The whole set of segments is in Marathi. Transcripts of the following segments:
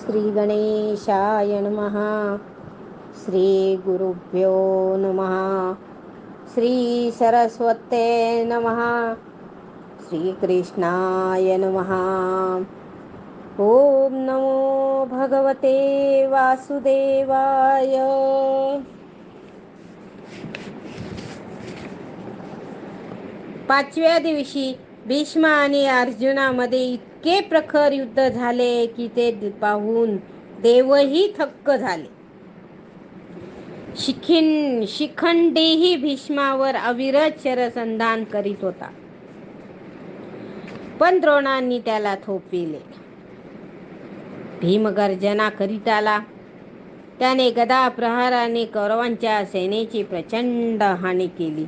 श्रीगणेशाय नमः। श्रीगुरुभ्यो नमः। श्रीसरस्वते नमः। श्रीकृष्णाय नमः। ॐ नमो भगवते वासुदेवाय। पाचव्या दिवशी भीष्म आणि अर्जुनामध्ये इतके प्रखर युद्ध झाले की ते पाहून देवही थक्क झाले. शिखिन शिखंडीही भीष्मावर अविरत शरसंधान करीत होता. पण द्रोणांनी त्याला थोपविले. भीमगर्जना करीत आला. त्याने गदा प्रहाराने कौरवांच्या सेनेची प्रचंड हानी केली.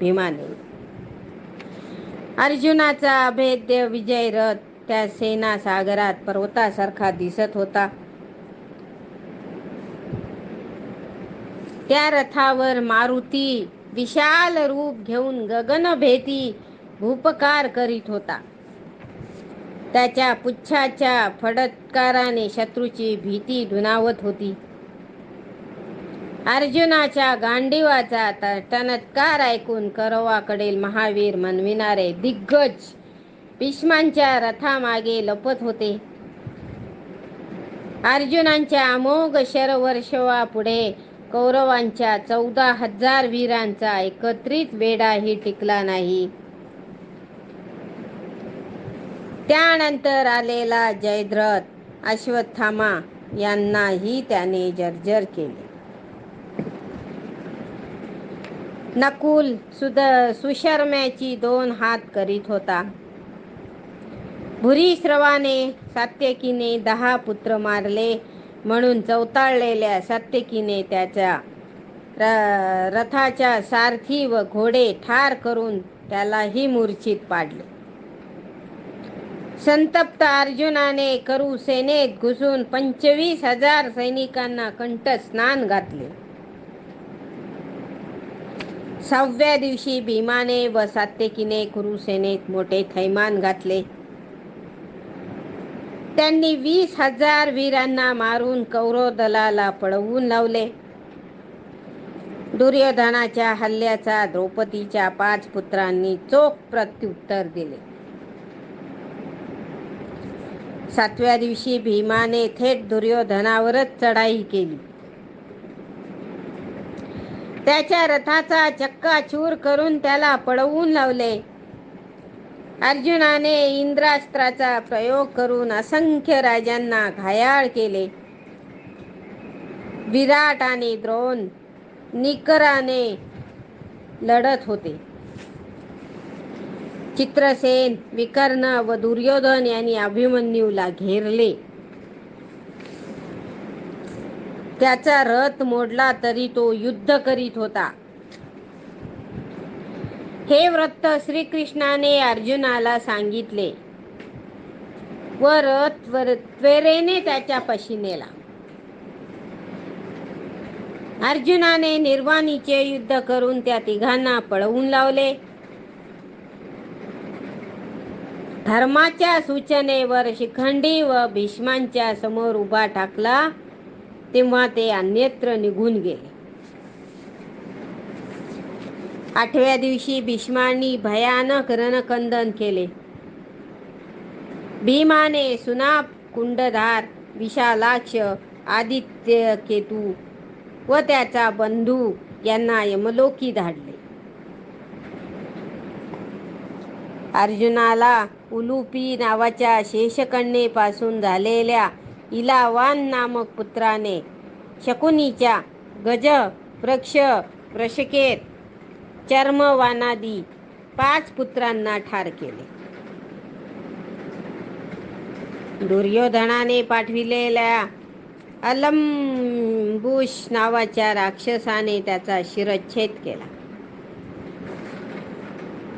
भीमाने. अर्जुनाचा अभेद्य विजय रथ त्या सेना सागरात पर्वतासारखा दिसत होता. त्या रथावर मारुती विशाल रूप घेऊन गगनभेदी भूपकार करीत होता. त्याच्या पुच्छाच्या फडत्काराने शत्रूची भीती धुनावत होती. अर्जुनाच्या गांडीवाचा टनत्कार ऐकून करवाकडील महावीर मनविणारे दिग्गज भीष्मांच्या रथामागे लपत होते. अर्जुनांच्या अमोघ शरवर्षवा पुढे कौरवांच्या चौदा हजार वीरांचा एकत्रित वेडाही टिकला नाही. त्यानंतर आलेला जयद्रथ अश्वत्थामा यांनाही त्याने जर्जर केले. नकुल सुद सुशर्म्याची दोन हात करीत होता. भुरीश्रवाने सात्यकीने दहा पुत्र मारले म्हणून चौताळलेल्या सात्यकीने त्याच्या रथाच्या सारथी व घोडे ठार करून त्यालाही मूर्छित पाडले. संतप्त अर्जुनाने करू सेनेत घुसून पंचवीस हजार सैनिकांना कंठ स्नान घातले. सहाव्या दिवशी भीमाने व सात्यकीने कुरुसेनेत मोठे थैमान घातले. त्यांनी वीस हजार वीरांना मारून कौरव दलाला पळवून लावले. दुर्योधनाच्या हल्ल्याचा द्रौपदीच्या पाच पुत्रांनी चोख प्रत्युत्तर दिले. सातव्या दिवशी भीमाने थेट दुर्योधनावरच चढाई केली. त्याच्या रथाचा चक्काचूर करून त्याला पळवून लावले. अर्जुनाने इंद्रास्त्राचा प्रयोग करून असंख्य राजांना घायाळ केले. विराट आणि द्रोण निकराने लढत होते. चित्रसेन विकर्ण व दुर्योधन यांनी अभिमन्यूला घेरले. त्याचा रथ मोडला तरी तो युद्ध करीत होता. हे व्रत श्रीकृष्णाने अर्जुनाला सांगितले. व रथ त्वेरेने त्याच्या पशी नेला अर्जुनाने निर्वाणीचे युद्ध करून त्या तिघांना पळवून लावले. धर्माच्या सूचनेवर शिखंडी व भीष्मांच्या समोर उभा टाकला तेव्हा ते अन्यत्र निघून गेले. आठव्या दिवशी भीष्मांनी भयानक रणकंदन केले. भीमाने सुनाप कुंडधार विशालाक्ष आदित्य केतू व त्याचा बंधू यांना यमलोकी धाडले. अर्जुनाला उलुपी नावाच्या शेषकन्येपासून झालेल्या इलावान नामक पुत्राने शकुनीच्या गज वृक्ष प्रशकेत चर्मवानादी पाच पुत्रांना ठार केले. दुर्योधनाने पाठविलेल्या अलंबुश नावाच्या राक्षसाने त्याचा शिरच्छेद केला.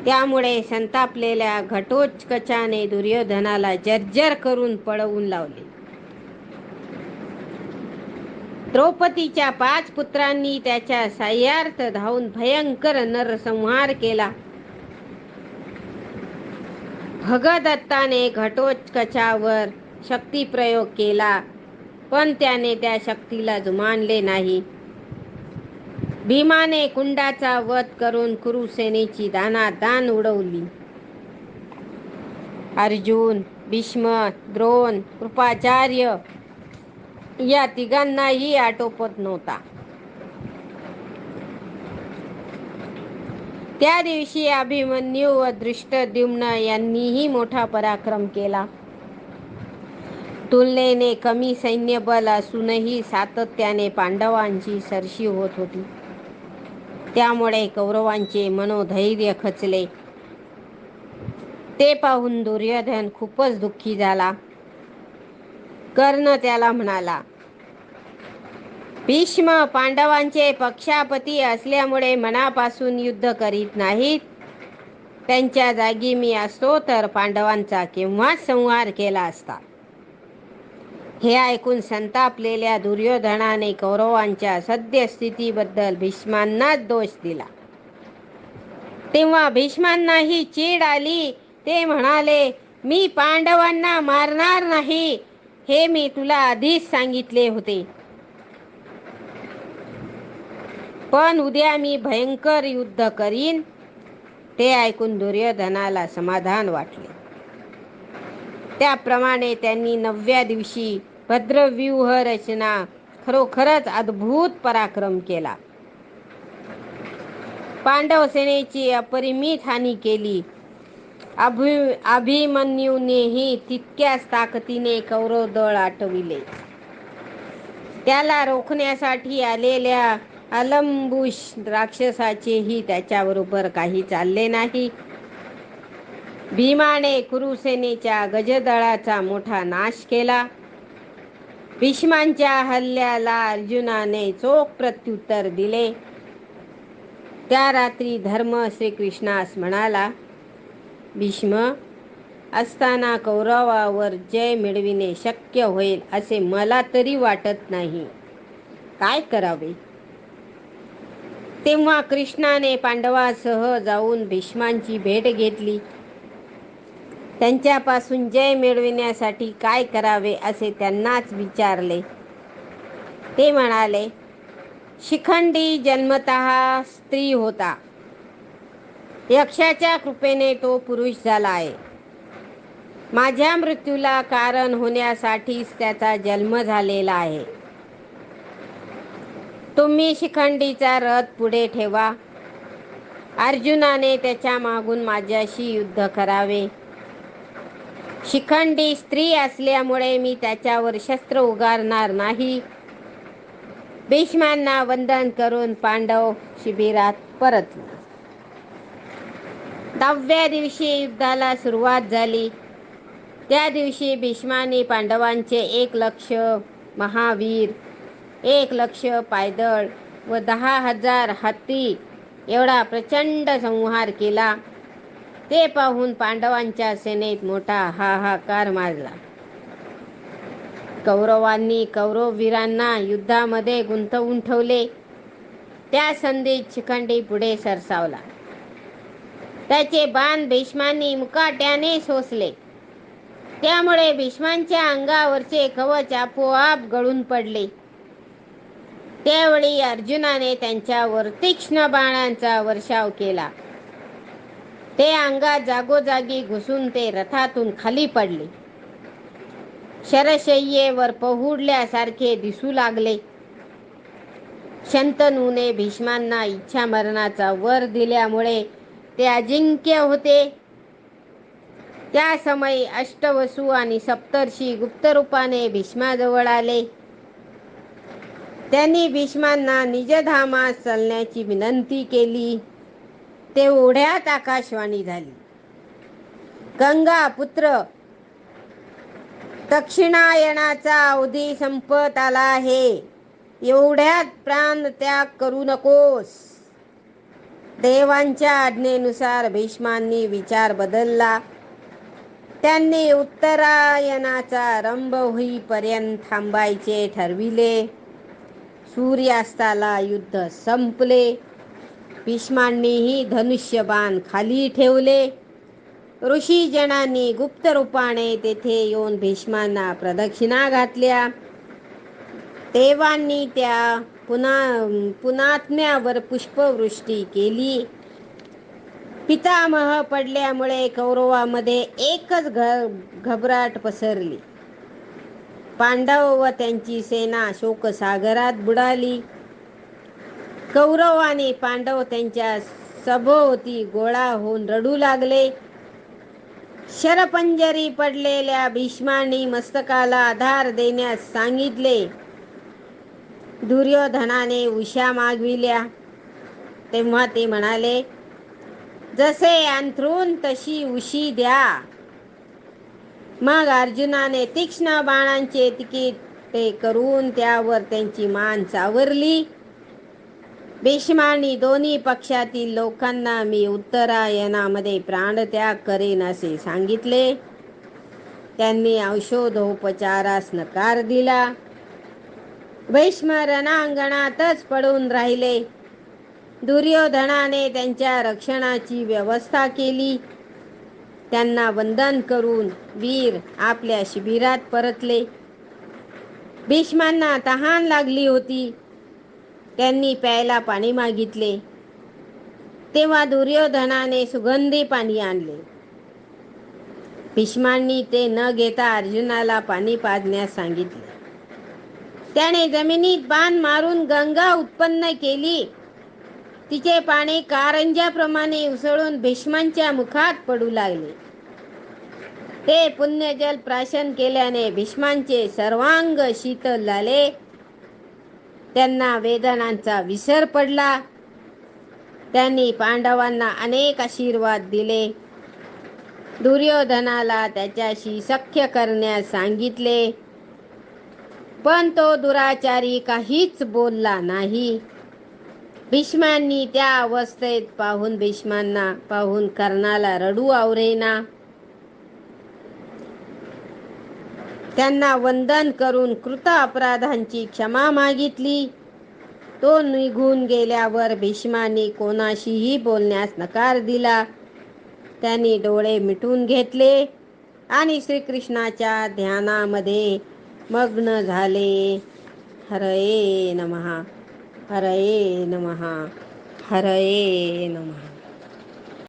त्यामुळे संतापलेल्या घटोत्कचाने दुर्योधनाला जर्जर करून पळवून लावले. द्रौपदीच्या पाच पुत्रांनी त्याच्या साह्यार्थ धावून भयंकर नरसंहार केला. भगदत्ताने घटोत्कचावर शक्तिप्रयोग केला पण त्याने त्या शक्तीला जुमानले नाही. भीमाने कुंडाचा वध करून कुरुसेनेची दानादान उडवली. अर्जुन भीष्म द्रोण कृपाचार्य या तिघांनाही आटोपत नव्हता. त्या दिवशी अभिमन्यू व दृष्टद्युम्न यांनीही मोठा पराक्रम केला. तुलनेने कमी सैन्यबल असूनही सातत्याने पांडवांची सरशी होत होती. त्यामुळे कौरवांचे मनोधैर्य खचले. ते पाहून दुर्योधन खूपच दुःखी झाला. कर्ण त्याला म्हणाला भीष्म पांडवांचे पक्षापती असल्यामुळे मनापासून युद्ध करीत नाहीत. त्यांच्या जागी मी असतो तर पांडवांचा केव्हा संहार केला असता? हे ऐकून संतापलेल्या दुर्योधनाने कौरवांच्या सद्यस्थितीबद्दल भीष्मांनाच दोष दिला. तेव्हा भीष्मांनाही चीड आली. ते म्हणाले मी पांडवांना मारणार नाही. हे मी तुला आधीच सांगितले होते. पण उद्या मी भयंकर युद्ध करीन. ते ऐकून दुर्योधनाला समाधान वाटले. त्याप्रमाणे त्यांनी नवव्या दिवशी भद्रव्यूह रचना खरोखरच अद्भुत पराक्रम केला. पांडव सेनेची अपरिमित हानी केली. अभि अभिमन्यूनेही तितक्याच ताकदीने कौरव दळ आटविले. त्याला रोखण्यासाठी आलेल्या अलंबुश राक्षसाचेही त्याच्याबरोबर काही चालले नाही. भीमाने कुरुसेनेच्या गजदळाचा मोठा नाश केला. भीष्मांच्या हल्ल्याला अर्जुनाने चोख प्रत्युत्तर दिले. त्या रात्री धर्म श्रीकृष्णास म्हणाला भीष्म असताना कौरवावर जय मिळविणे शक्य होईल असे मला तरी वाटत नाही. काय करावे? तेव्हा कृष्णाने पांडवासह जाऊन भीष्मांची भेट घेतली. त्यांच्यापासून जय मिळविण्यासाठी काय करावे असे त्यांनाच विचारले. ते म्हणाले शिखंडी जन्मत स्त्री होता. यक्षाच्या कृपेने तो पुरुष झाला आहे. माझ्या मृत्यूला कारण होण्यासाठीच त्याचा जन्म झालेला आहे. तुम्ही शिखंडीचा रथ पुढे ठेवा. अर्जुनाने त्याच्या मागून माझ्याशी युद्ध करावे. शिखंडी स्त्री असल्यामुळे मी त्याच्यावर शस्त्र उगारणार नाही. भीष्मांना वंदन करून पांडव शिबिरात परतले. दहाव्या दिवशी युद्धाला सुरुवात झाली. त्या दिवशी भीष्माने पांडवांचे एक लक्ष महावीर एक लक्ष पायदळ व दहा हजार हत्ती एवढा प्रचंड संहार केला. ते पाहून पांडवांच्या सेनेत मोठा हाहाकार माजला. कौरवांनी कौरववीरांना युद्धामध्ये गुंतवून ठेवले. त्या संधीत शिखंडी पुढे सरसावला. त्याचे बाण भीष्मांनी मुकाट्याने सोसले. त्यामुळे भीष्मांच्या अंगावरचे कवच आपोआप गळून पडले. त्यावेळी अर्जुनाने त्यांच्यावर तीक्ष्ण बाणांचा वर्षाव केला. ते अंगात जागोजागी घुसून ते रथातून खाली पडले. शरशय्येवर पहुडल्यासारखे दिसू लागले. शंतनूने भीष्मांना इच्छा मरणाचा वर दिल्यामुळे ते अजिंक्य होते. त्या समयी अष्टवसू आणि सप्तर्षी गुप्तरूपाने भीष्माजवळ आले. त्यांनी भीष्मांना निजधामात चालण्याची विनंती केली. ते ओढ्यात आकाशवाणी झाली. गंगा पुत्र दक्षिणायनाचा अवधी संपत आला आहे. एवढ्यात प्राण त्याग करू नकोस. देवांच्या आज्ञेनुसार भीष्मांनी विचार बदलला. त्यांनी उत्तरायणाचा आरंभ होईपर्यंत थांबायचे ठरविले. सूर्यास्ताला युद्ध संपले. भीष्मांनीही धनुष्यबाण खाली ठेवले. ऋषीजनांनी गुप्त रूपाने तेथे येऊन भीष्मांना प्रदक्षिणा घातल्या. देवांनी त्या पुन्हा पुनात्म्यावर पुष्पवृष्टी केली. पितामह पडल्यामुळे कौरवामध्ये एकच घ घबराट पसरली. पांडव व त्यांची सेना शोकसागरात बुडाली. कौरव आणि पांडव त्यांच्या सभोवती गोळा होऊन रडू लागले. शरपंजरी पडलेल्या भीष्मांनी मस्तकाला आधार देण्यास सांगितले. दुर्योधनाने उषा मागविल्या. तेव्हा ते म्हणाले जसे अंथरून तशी उशी द्या. मग अर्जुनाने तीक्ष्ण बाणांचे तिकीट करून त्यावर त्यांची मान चावरली भीष्मांनी दोन्ही पक्षातील लोकांना मी उत्तरायणामध्ये प्राणत्याग करेन असे सांगितले. त्यांनी औषधोपचारास नकार दिला. भीष्म रणांगणातच पडून राहिले. दुर्योधनाने त्यांच्या रक्षणाची व्यवस्था केली. त्यांना वंदन करून वीर आपल्या शिबिरात परतले. भीष्मांना तहान लागली होती. त्यांनी प्यायला पाणी मागितले. तेव्हा दुर्योधनाने सुगंधी पाणी आणले. भीष्मांनी ते न घेता अर्जुनाला पाणी पाजण्यास सांगितले. त्याने जमिनीत बाण मारून गंगा उत्पन्न केली. तिचे पाणी कारंजाप्रमाणे उसळून भीष्मांच्या मुखात पडू लागले. ते पुण्यजल प्राशन केल्याने भीष्मांचे सर्वांग शीतल झाले त्यांना वेदनांचा विसर पडला. त्यांनी पांडवांना अनेक आशीर्वाद दिले. दुर्योधनाला त्याच्याशी सख्य करण्यास सांगितले. पण तो दुराचारी काहीच बोलला नाही. भीष्मांनी त्या अवस्थेत पाहून भीष्मांना पाहून कर्णाला रडू आवरेना. त्यांना वंदन करून कृत अपराधांची क्षमा मागितली. तो निघून गेल्यावर भीष्मांनी कोणाशीही बोलण्यास नकार दिला. त्यांनी डोळे मिटून घेतले आणि श्रीकृष्णाच्या ध्यानामध्ये मग्न झाले. हरये नमहा हरये नम हरये नमः।